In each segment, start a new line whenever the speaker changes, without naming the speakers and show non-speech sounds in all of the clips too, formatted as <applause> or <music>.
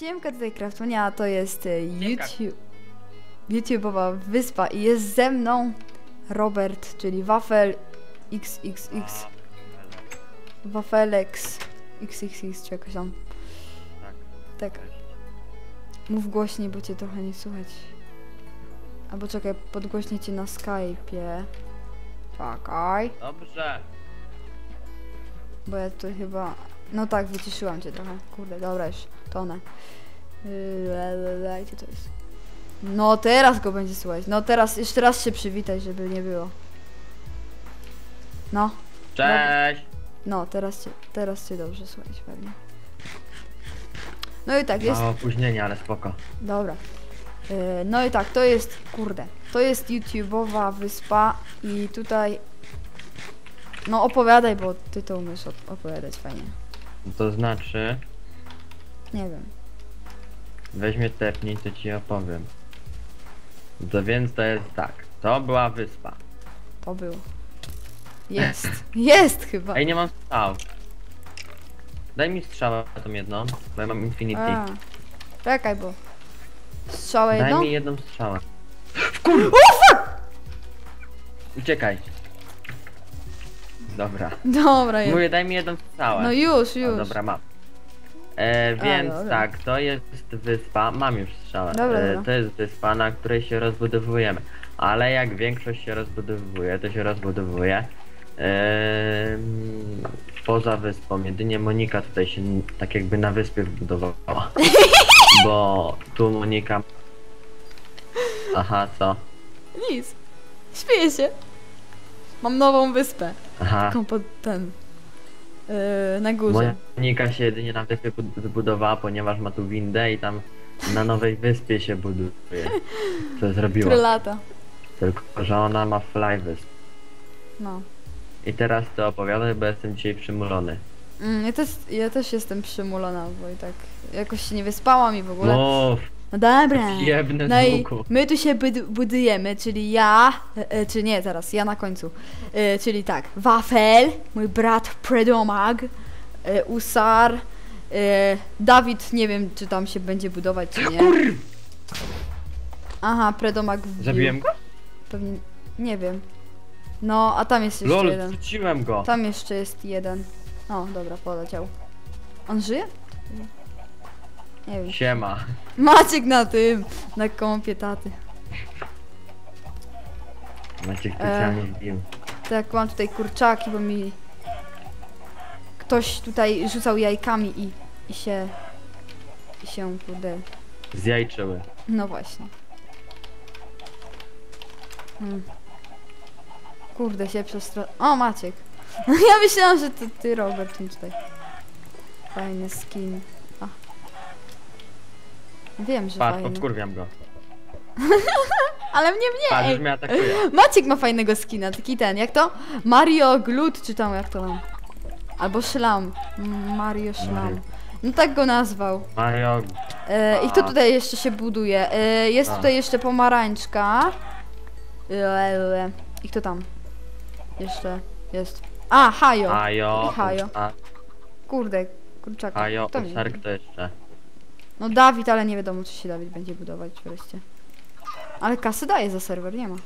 Siemka tutaj Kraftonia, a to jest
Siemka.
YouTube, YouTube'owa wyspa i jest ze mną Robert, czyli Wafel XXX, Wafelex XXX czy jakoś tam.
Tak.
Tak, mów głośniej, bo cię trochę nie słychać. Albo czekaj, podgłośnię cię na Skype'ie. Czekaj,
Dobrze.
bo ja tutaj chyba... No tak, wyciszyłam cię trochę. Kurde, dobra już, tonę. Yy, Gdzie to jest? No teraz go będzie słuchać. No teraz, jeszcze raz się przywitaj, żeby nie było. No,
Cześć.
no, teraz cię, teraz cię dobrze słuchać pewnie. No i tak, jest...
Mało opóźnienia, ale spoko.
Dobra. Yy, No i tak, to jest, kurde, to jest YouTube'owa wyspa i tutaj... No opowiadaj, bo ty to umiesz op- opowiadać fajnie.
To znaczy,
Nie wiem.
weź mnie tepnij, to ci opowiem. To więc to jest tak. To była wyspa.
To było. Jest. <laughs> Jest chyba.
Ej, nie mam strzał. Daj mi strzałę tą jedną, bo ja mam infinity.
A. Czekaj, bo... Strzałę
Daj
jedną?
mi jedną strzałę. Uciekaj. Dobra.
Dobra.
Mówię, daj mi jedną strzałę.
No już,
O,
już.
dobra, mam. E, więc
dobra.
tak, to jest wyspa, mam już strzałę.
Dobra,
e,
dobra.
to jest wyspa, na której się rozbudowujemy. Ale jak większość się rozbudowuje, to się rozbudowuje em, poza wyspą. Jedynie Monika tutaj się tak jakby na wyspie wbudowała. <laughs> Bo tu Monika... Aha, co?
Nic. Śmieję się. Mam nową wyspę.
Aha.
Taką pod ten... Yy, na górze.
Monika się jedynie na wyspie bud- zbudowała, ponieważ ma tu windę i tam na nowej wyspie się buduje. Co zrobiła.
Które lata.
Tylko, że ona ma flywysp.
No.
I teraz to opowiadaj, bo jestem dzisiaj przymulony.
Mm, ja, też, ja też jestem przymulona, bo i tak jakoś się nie wyspałam i w ogóle.
Mów!
No dobra.
Jebne
No i my tu się bud- budujemy, czyli ja, e, e, czy nie, zaraz, ja na końcu. E, czyli tak, Wafel, mój brat Predomag, e, Usar, e, Dawid, nie wiem, czy tam się będzie budować, czy nie. Aha, Predomag wbił.
Zabiłem go?
Pewnie, nie wiem. No, a tam jest jeszcze
Lol,
jeden.
go.
Tam jeszcze jest jeden. O, dobra, poleciał. On żyje? Nie wiem.
Siema.
Maciek na tym, na kąpie taty.
Maciek specjalnie wbił.
Tak, mam tutaj kurczaki, bo mi ktoś tutaj rzucał jajkami i, i się, i się, kurde,
Zjajczyły.
no właśnie. Hmm. Kurde, się przestro... O, Maciek. <laughs> Ja myślałam, że to ty, Robert, tutaj. Fajny skin. Wiem, że
Patrz,
fajny.
odkurwiam go. <laughs>
Ale mnie
Patrz,
mniej!
już mnie atakuje. <laughs>
Maciek ma fajnego skina, taki ten, jak to? Mario Glut, czy tam jak to mam? Albo Szlam. M- Mario Szlam. No tak go nazwał.
Mario,
E, I kto tutaj jeszcze się buduje? E, jest
A.
tutaj jeszcze pomarańczka. E, e, I kto tam? Jeszcze jest. A, Hajo. I Hajo.
a,
Kurde, kurczaka.
Ajo,
Kto mnie-
Osark to jeszcze.
No Dawid, ale nie wiadomo, czy się Dawid będzie budować wreszcie. Ale kasy daje za serwer, nie ma.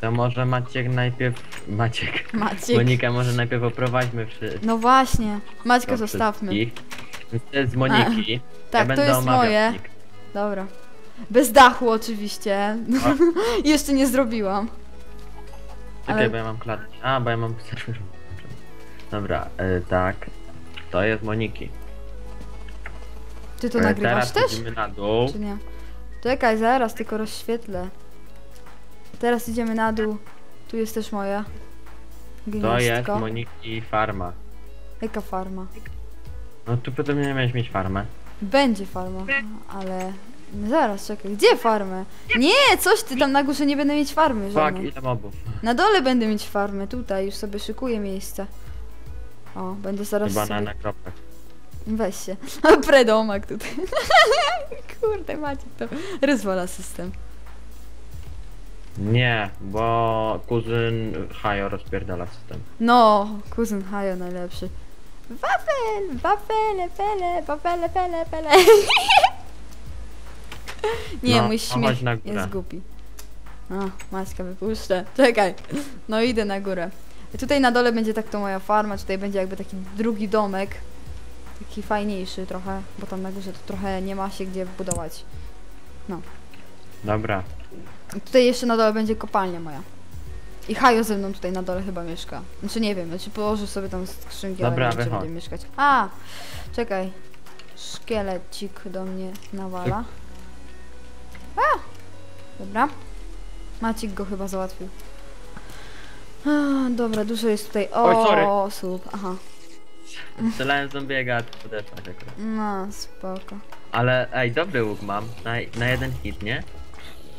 To może Maciek najpierw... Maciek.
Maciek.
Monika może najpierw oprowadźmy przy...
No właśnie. Maćka zostawmy.
wszystkich. To jest z Moniki. ja
Tak, to
będę
jest moje. Dobra. Bez dachu oczywiście. <laughs> Jeszcze nie zrobiłam.
Czekaj,
Ale-
bo ja mam klatkę. A, bo ja mam serwer. <laughs> Dobra, e, tak. To jest Moniki.
Ty to
E,
nagrywasz
teraz
też?
idziemy na dół.
Czy nie? Czekaj, zaraz tylko rozświetlę. Teraz idziemy na dół. Tu jest też moja.
To jest
Gniazdko.
Moniki farma.
Jaka farma?
No tu potem nie miałeś mieć farmę.
Będzie farma, ale... Zaraz, czekaj, gdzie farmę? Nie, coś ty tam na górze nie będę mieć farmy
Fuck,
żadnej.
ile mobów.
Na dole będę mieć farmę, tutaj już sobie szykuję miejsce. O, będę zaraz
Chyba na
sobie...
nakropach.
Weź się. <laughs> Predomak tutaj. <laughs> Kurde, macie to. Rozwala system.
Nie, bo kuzyn Hajo rozpierdala system.
No, kuzyn Hajo najlepszy. Wafel, wafele, fele, wafele, fele, fele. <laughs> Nie,
No,
mój śmiech jest głupi. A, Maćka wypuszczę. Czekaj. No idę na górę. Tutaj na dole będzie tak to moja farma, tutaj będzie jakby taki drugi domek. Taki fajniejszy trochę, bo tam na górze to trochę nie ma się gdzie budować.
Dobra.
I tutaj jeszcze na dole będzie kopalnia moja. I Hajo ze mną tutaj na dole chyba mieszka. Znaczy nie wiem, znaczy położę sobie tam skrzynki,
Dobra,
ale nie będę mieszkać. A! Czekaj. Szkielecik do mnie nawala. A! Dobra. Macik go chyba załatwił. A, dobra, dużo jest tutaj
Oj, sorry.
osób. Aha.
Strzelałem zombiega, a ty podeszłaś akurat.
No, spoko.
Ale ej, dobry łuk mam. Na, na jeden hit, nie?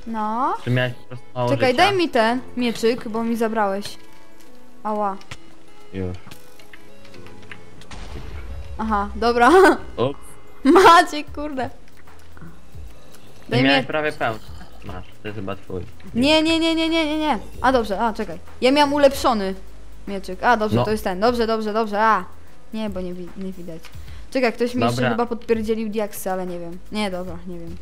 No.
Czy miałeś po prostu mało
Czekaj,
życia?
daj mi ten mieczyk, bo mi zabrałeś. Ała.
Już.
Aha, dobra.
Ups. <laughs>
Maciek, kurde.
Ty
Daj
miałeś
mi...
prawie pełny. Masz, to jest chyba twój.
Nie, nie, nie, nie, nie, nie, nie. A dobrze, a czekaj. Ja miałam ulepszony mieczyk. A dobrze,
No.
to jest ten. Dobrze, dobrze, dobrze. A. Nie, bo nie, wi- nie widać. Czekaj, ktoś mi jeszcze
Dobra.
chyba podpierdzielił diaksy, ale nie wiem. Nie, dobra, nie wiem.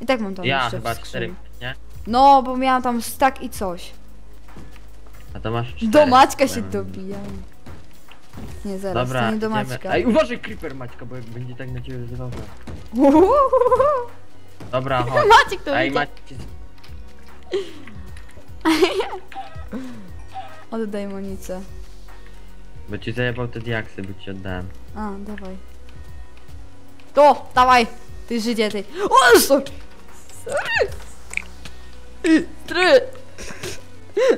I tak mam tam
Ja
jeszcze
chyba
w
cztery,
skrzyni.
nie?
No, bo miałam tam stack i coś.
A to masz cztery.
Do Maćka się dobija. Nie, zaraz,
Dobra,
to nie do
idziemy.
Maćka.
Ej, uważaj Creeper Maćka, bo jak będzie tak na ciebie wyzywał. to- <laughs> Dobra, chodź. <laughs>
Maciek to
Ej,
widzę.
Maciek, <laughs>
Oddaj monicę.
Bo ci zajebał te diaksy, bo ci oddałem.
A, dawaj. To, dawaj! Ty Żydzie, ty. O, sorry! Sorry! Stry!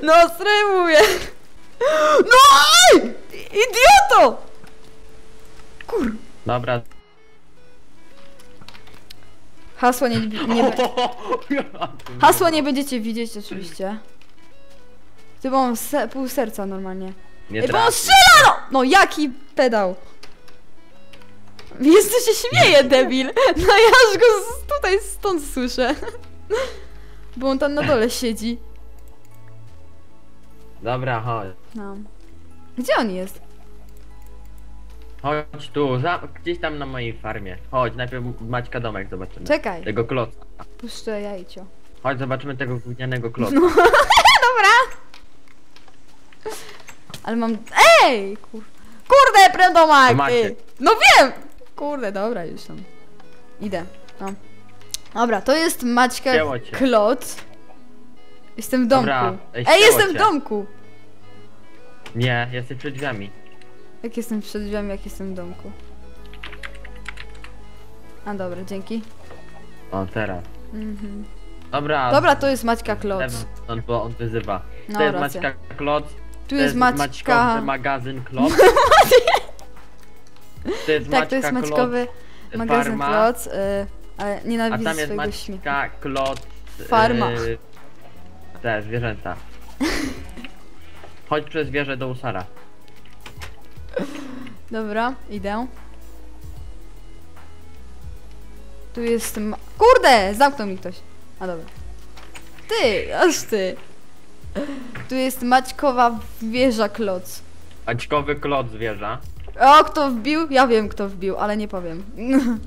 No, stry mówię! No! ej! Idioto! Kur...
Dobra.
Hasła nie, nie... <laughs> Hasła nie będziecie widzieć oczywiście. Ty, mam se, pół serca normalnie.
Nie
Ej, bo
trafi.
strzela no! No jaki pedał! Jest to się śmieje, <laughs> debil! No ja aż go z, tutaj stąd słyszę. Bo on tam na dole siedzi.
Dobra, chodź.
No. Gdzie on jest?
Chodź tu, za, gdzieś tam na mojej farmie. Chodź, najpierw Maćka domek zobaczymy.
Czekaj,
Tego kloca.
puszczę jajcio.
Chodź, zobaczymy tego gównianego kloca.
No. <laughs> Dobra! Ale mam... Ej! Kur... Kurde, ty. No wiem! Kurde, dobra, już tam. Idę, no. Dobra, to jest Maćka. Kloc. Jestem w domku.
Dobra, ej,
jestem w
cię.
domku!
Nie, jesteś przed drzwiami.
Jak jestem przed drzwiami, jak jestem w domku. A dobra, dzięki.
O, teraz.
Mhm.
Dobra.
Dobra, to jest Maćka Kloc.
On, bo on wyzywa.
No,
to jest
racja.
Maćka Kloc.
Tu jest Maćka...
Maćkowy magazyn Kloc. <laughs> to jest
Tak, to jest
Maćka
Maćkowy
Kloc,
magazyn
farma,
Kloc, y, ale
A
nienawidzę
tam jest
swojego śmiechu.
Maćka Kloc.
Farma.
y, te zwierzęta. <laughs> Chodź przez wieżę do Usara.
Dobra, idę. Tu jest ma... Kurde! Zamknął mi ktoś. A dobra. Ty, aż ty. Tu jest Maćkowa wieża kloc.
Maćkowy Kloc zwierza.
O, kto wbił? Ja wiem, kto wbił, ale nie powiem. <laughs>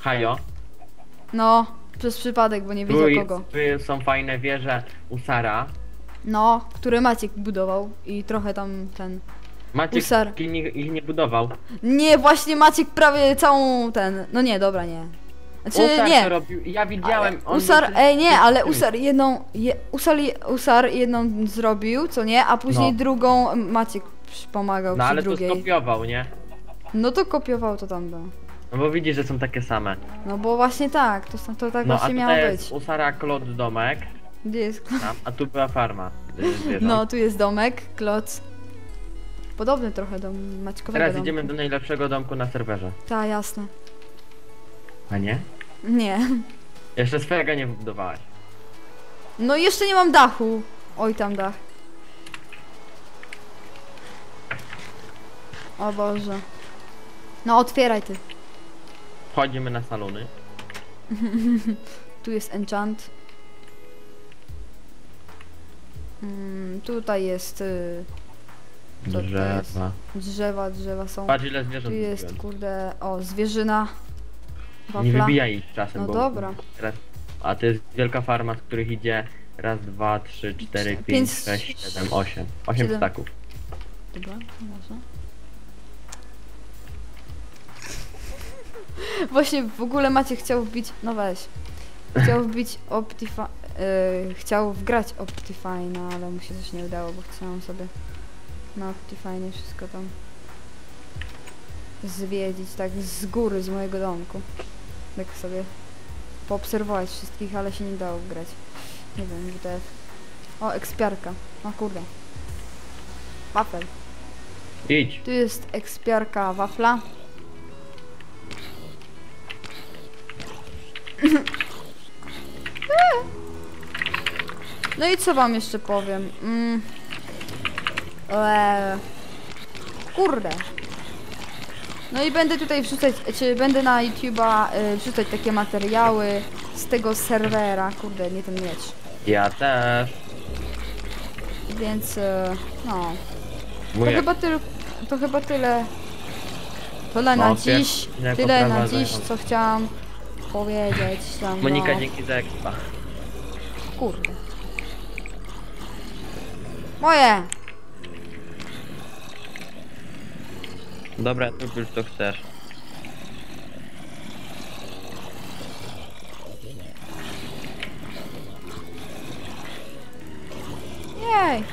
Hajo.
No, przez przypadek, bo nie
Tu,
wiedział
jest-
kogo.
tu są fajne wieże Usara.
No, który Maciek budował i trochę tam ten...
Maciek
Usar.
ich nie, ich nie budował.
Nie, właśnie Maciek prawie całą ten... No nie, dobra, nie. Znaczy,
Usar
nie.
to robił. Ja widziałem.
Ale
on
Usar,
był-
ej nie, ale Usar jedną, je, Usar, Usar jedną zrobił, co nie, a później
No.
drugą Maciek przy- pomagał
No
przy
ale to
drugiej.
skopiował, nie?
No to kopiował to tam było.
No bo widzisz, że są takie same.
No bo właśnie tak, to, są- to tak
No a
właśnie
tutaj
miało
jest
być.
Usara Klot domek,
Gdzie jest
tam, a tu była farma. y, <laughs> zwierząt.
No, tu jest domek, kloc. Podobny trochę do Maćkowego
Teraz
domku.
idziemy do najlepszego domku na serwerze.
Tak, jasne.
A nie?
Nie.
Jeszcze swojego nie wybudowałaś.
No i jeszcze nie mam dachu. Oj, tam dach. O Boże. No otwieraj ty.
Wchodzimy na salony. <laughs>
Tu jest enchant. Mm, tutaj jest y,
Drzewa.
jest? drzewa, drzewa są.
Patrz ile
Tu
zwierząt
jest
kupiłem.
kurde, o zwierzyna.
Nie
Wafla.
wybijaj ich czasem,
No
bo
dobra.
teraz... A to jest wielka farma, z których idzie raz, dwa, trzy, cztery,
Pięć,
pięć, sześć, siedem, osiem. Osiem
siedem.
staków.
Dobra, może. <laughs> Właśnie w ogóle Macie chciał wbić, no weź, chciał wbić Optifi... Yy, chciał wgrać Optifine, ale mu się coś nie udało, bo chciałam sobie na Optifine wszystko tam zwiedzić tak z góry, z mojego domku. Tak sobie poobserwować wszystkich, ale się nie dało wgrać. Nie wiem, WTF. O, ekspiarka. O kurde. Wafel.
Idź!
Tu jest ekspiarka wafla. No i co wam jeszcze powiem? Mm. Eee. Kurde. No i będę tutaj wrzucać, czy będę na YouTube'a y, wrzucać takie materiały z tego serwera. Kurde, nie ten miecz.
Ja też.
Więc y, no. To chyba, tyl, to chyba tyle. Tyle na
No,
dziś. Tyle na dziś, co chciałam powiedzieć. Tam,
Monika,
no.
dzięki za expa.
Kurde. Moje!
Dobra, tu już to chcesz.
Jej!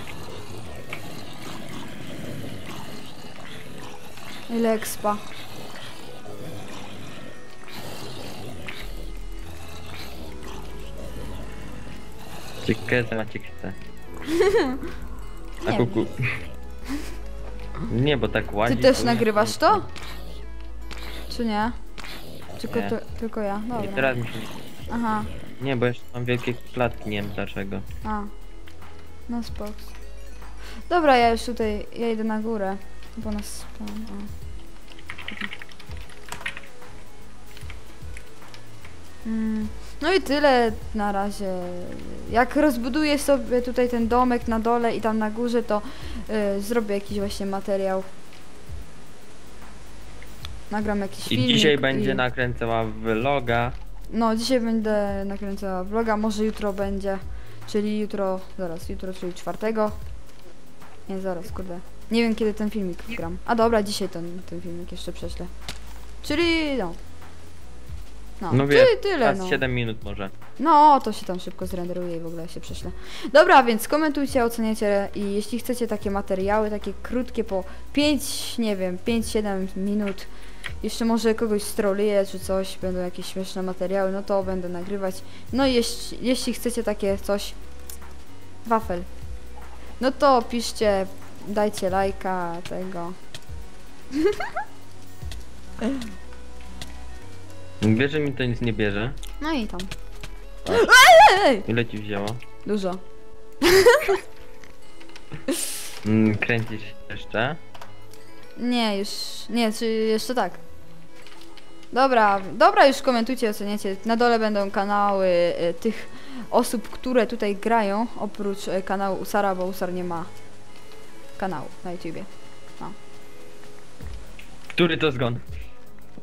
Ile expa.
Ciekawe, co Maciek chce. <laughs> A kuku. <laughs> Nie, bo tak
Ty
ładnie.
też nagrywasz to? Czy nie? Tylko,
Nie.
to, tylko ja.
Nie,
Dobra.
teraz mi się...
Aha.
Nie, bo jeszcze mam wielkie klatki, nie wiem dlaczego.
A. No spoko. Dobra, ja już tutaj, ja idę na górę, bo nas tam, o. Mm, No i tyle na razie. Jak rozbuduję sobie tutaj ten domek na dole i tam na górze, to y, zrobię jakiś właśnie materiał. Nagram jakiś
I
filmik.
dzisiaj będzie
i...
nakręcała vloga.
No, dzisiaj będę nakręcała vloga, może jutro będzie, czyli jutro, zaraz, jutro, czyli czwartego. Nie, zaraz, kurde. Nie wiem kiedy ten filmik gram. A dobra, dzisiaj ten, ten filmik jeszcze prześlę. Czyli no. No,
No
ty, tyle no.
7 minut może.
No, to się tam szybko zrenderuje i w ogóle się prześlę. Dobra, więc komentujcie, oceniajcie i jeśli chcecie takie materiały, takie krótkie po 5, nie wiem, 5-7 minut, jeszcze może kogoś stroluję czy coś, będą jakieś śmieszne materiały, no to będę nagrywać. No i jeśli, jeśli chcecie takie coś, wafel, no to piszcie, dajcie lajka tego. <laughs>
Wiesz, że mi to nic nie bierze.
No i tam.
Tak. Ile ci wzięło?
Dużo.
Mm, kręcisz jeszcze?
Nie, już. Nie, czy jeszcze tak. Dobra, dobra, już komentujcie, oceniacie. Na dole będą kanały y, tych osób, które tutaj grają, oprócz y, kanału Usara, bo Usar nie ma kanału na YouTubie.
Który to zgon?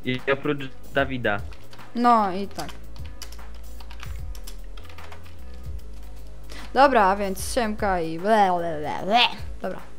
I oprócz Dawida.
No i tak. Dobra, więc siemka i ble, ble, ble, ble. Dobra.